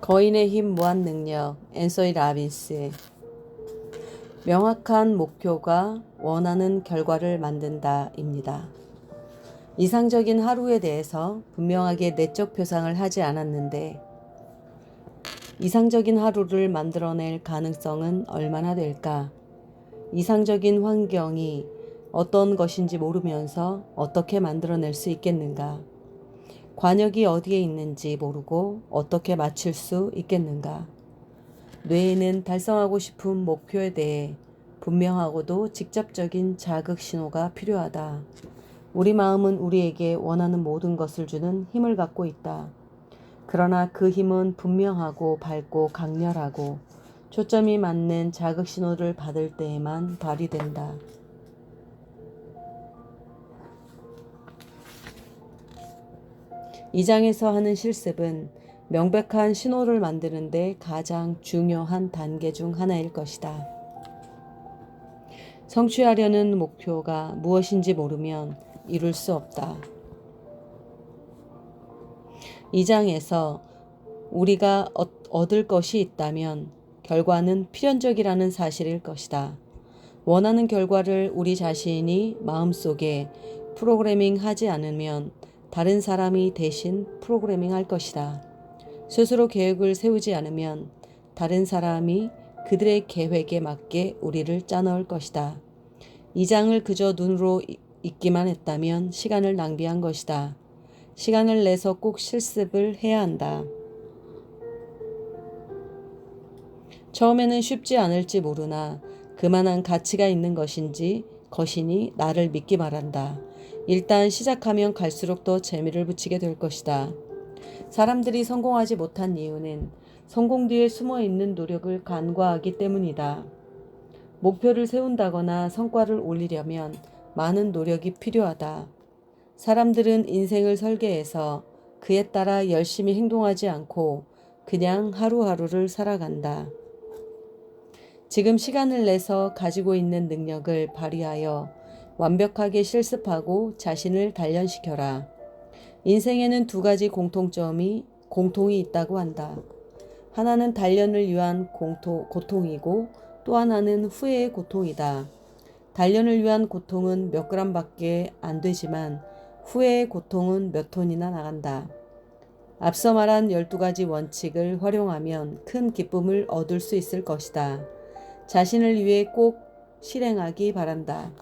거인의 힘 무한 능력 앤서이 라빈스 명확한 목표가 원하는 결과를 만든다입니다. 이상적인 하루에 대해서 분명하게 내적 표상을 하지 않았는데 이상적인 하루를 만들어낼 가능성은 얼마나 될까? 이상적인 환경이 어떤 것인지 모르면서 어떻게 만들어낼 수 있겠는가? 관역이 어디에 있는지 모르고 어떻게 맞출 수 있겠는가? 뇌에는 달성하고 싶은 목표에 대해 분명하고도 직접적인 자극 신호가 필요하다. 우리 마음은 우리에게 원하는 모든 것을 주는 힘을 갖고 있다. 그러나 그 힘은 분명하고 밝고 강렬하고 초점이 맞는 자극 신호를 받을 때에만 발휘된다. 이 장에서 하는 실습은 명백한 신호를 만드는데 가장 중요한 단계 중 하나일 것이다. 성취하려는 목표가 무엇인지 모르면 이룰 수 없다. 이 장에서 우리가 얻- 얻을 것이 있다면 결과는 필연적이라는 사실일 것이다. 원하는 결과를 우리 자신이 마음속에 프로그래밍 하지 않으면 다른 사람이 대신 프로그래밍 할 것이다. 스스로 계획을 세우지 않으면 다른 사람이 그들의 계획에 맞게 우리를 짜넣을 것이다. 이 장을 그저 눈으로 이- 읽기만 했다면 시간을 낭비한 것이다. 시간을 내서 꼭 실습을 해야 한다. 처음에는 쉽지 않을지 모르나 그만한 가치가 있는 것인지 것이니 나를 믿기 바란다. 일단 시작하면 갈수록 더 재미를 붙이게 될 것이다. 사람들이 성공하지 못한 이유는 성공 뒤에 숨어 있는 노력을 간과하기 때문이다. 목표를 세운다거나 성과를 올리려면 많은 노력이 필요하다. 사람들은 인생을 설계해서 그에 따라 열심히 행동하지 않고 그냥 하루하루를 살아간다. 지금 시간을 내서 가지고 있는 능력을 발휘하여 완벽하게 실습하고 자신을 단련시켜라. 인생에는 두 가지 공통점이 공통이 있다고 한다. 하나는 단련을 위한 공통, 고통이고 또 하나는 후회의 고통이다. 단련을 위한 고통은 몇 그램밖에 안 되지만 후회의 고통은 몇 톤이나 나간다. 앞서 말한 12가지 원칙을 활용하면 큰 기쁨을 얻을 수 있을 것이다. 자신을 위해 꼭 실행하기 바란다.